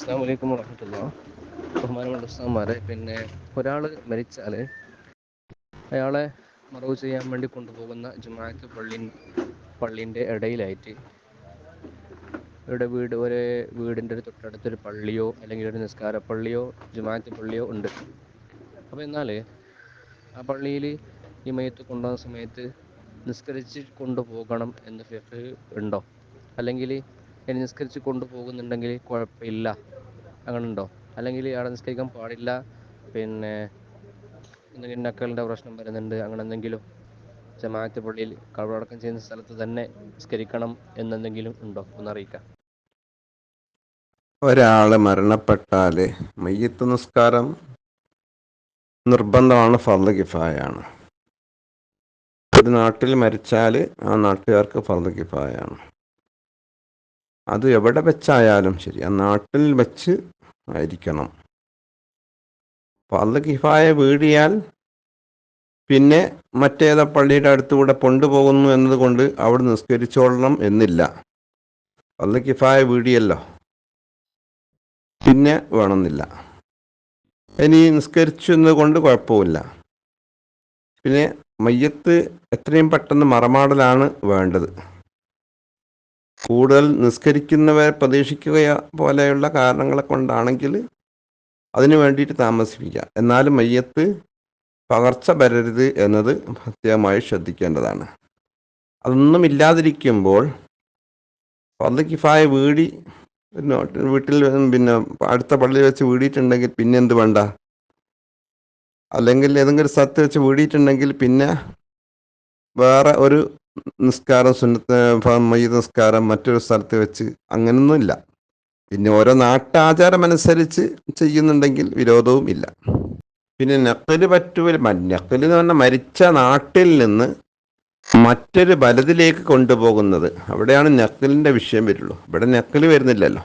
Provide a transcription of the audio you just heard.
അസ്സാം വലൈക്കും വർഹമത്തുള്ള ബഹുമാനമുള്ള ഉസ്താന്മാരെ പിന്നെ ഒരാൾ മരിച്ചാൽ അയാളെ മറവ് ചെയ്യാൻ വേണ്ടി കൊണ്ടുപോകുന്ന ജുമാഅത്ത് പള്ളി പള്ളീന്റെ ഇടയിലായിട്ട് ഇവിടെ വീട് ഒരു വീടിന്റെ ഒരു തൊട്ടടുത്തൊരു പള്ളിയോ അല്ലെങ്കിൽ ഒരു നിസ്കാര പള്ളിയോ ജുമാഅത്ത് പള്ളിയോ ഉണ്ട്. അപ്പോൾ എന്നാൽ ആ പള്ളിയിൽ ഈ മയത്ത് കൊണ്ടുപോകുന്ന സമയത്ത് നിസ്കരിച്ച് കൊണ്ടുപോകണം എന്ന് ഉണ്ടോ? അല്ലെങ്കിൽ ഇനി നിസ്കരിച്ച് കൊണ്ടുപോകുന്നുണ്ടെങ്കിൽ കുഴപ്പമില്ല. അങ്ങനെ ഉണ്ടോ അല്ലെങ്കിൽ അവിടെ നിസ്കരിക്കാൻ പാടില്ല പിന്നെ എന്തെങ്കിലും നക്കലിന്റെ പ്രശ്നം വരുന്നുണ്ട് അങ്ങനെ എന്തെങ്കിലും ജമാഅത്ത് പള്ളിയിൽ കബറടക്കം ചെയ്യുന്ന സ്ഥലത്ത് തന്നെ നിസ്കരിക്കണം എന്നെന്തെങ്കിലും ഉണ്ടോ? ഒന്നറിയിക്കാം ഒരാൾ മരണപ്പെട്ടാൽ മയ്യത്ത് നിസ്കാരം നിർബന്ധമാണ് ഫർദ് കിഫായാണ്. ഒരു നാട്ടിൽ മരിച്ചാൽ ആ നാട്ടുകാർക്ക് ഫർദ് കിഫായാണ്. അത് എവിടെ വെച്ചായാലും ശരി. ആ നാട്ടിൽ വെച്ച് ആയിരിക്കണം. ഫർദ് കിഫായ വീഴിയാൽ പിന്നെ മറ്റേതാ പള്ളിയുടെ അടുത്തുകൂടെ കൊണ്ടുപോകുന്നു എന്നതുകൊണ്ട് അവിടെ നിസ്കരിച്ചോളണം എന്നില്ല. ഫർദ് കിഫായ വീഴിയല്ലോ. പിന്നെ വേണമെന്നില്ല. ഇനി നിസ്കരിച്ചു എന്നതുകൊണ്ട് കുഴപ്പമില്ല. പിന്നെ മയ്യത്ത് എത്രയും പെട്ടെന്ന് മറമാടലാണ് വേണ്ടത്. കൂടുതൽ നിസ്കരിക്കുന്നവരെ പ്രതീക്ഷിക്കുക പോലെയുള്ള കാരണങ്ങളെ കൊണ്ടാണെങ്കിൽ അതിനു വേണ്ടിയിട്ട് താമസിപ്പിക്കുക. എന്നാലും മയ്യത്ത് പകർച്ച വരരുത് എന്നത് പ്രത്യേകമായി ശ്രദ്ധിക്കേണ്ടതാണ്. അതൊന്നും ഇല്ലാതിരിക്കുമ്പോൾ ഫർദ് കിഫായ വീടി വീട്ടിൽ പിന്നെ അടുത്ത പള്ളിയിൽ വെച്ച് വീടിയിട്ടുണ്ടെങ്കിൽ പിന്നെ എന്ത് വേണ്ട? അല്ലെങ്കിൽ ഏതെങ്കിലും സ്ഥലത്ത് വെച്ച് വീടിയിട്ടുണ്ടെങ്കിൽ പിന്നെ വേറെ ഒരു നിസ്കാരം സുന്നത്ത് മയ്യ നിസ്കാരം മറ്റൊരു സ്ഥലത്ത് വെച്ച് അങ്ങനൊന്നുമില്ല പിന്നെ ഓരോ നാട്ടാചാരം അനുസരിച്ച് ചെയ്യുന്നുണ്ടെങ്കിൽ വിരോധവും ഇല്ല. പിന്നെ നക്കൽ പറ്റൂല നക്കൽ എന്ന് പറഞ്ഞാൽ മരിച്ച നാട്ടിൽ നിന്ന് മറ്റൊരു ബലത്തിലേക്ക് കൊണ്ടുപോകുന്നത്. അവിടെയാണ് നക്കലിന്റെ വിഷയം വരുള്ളൂ. ഇവിടെ നക്കൽ വരുന്നില്ലല്ലോ.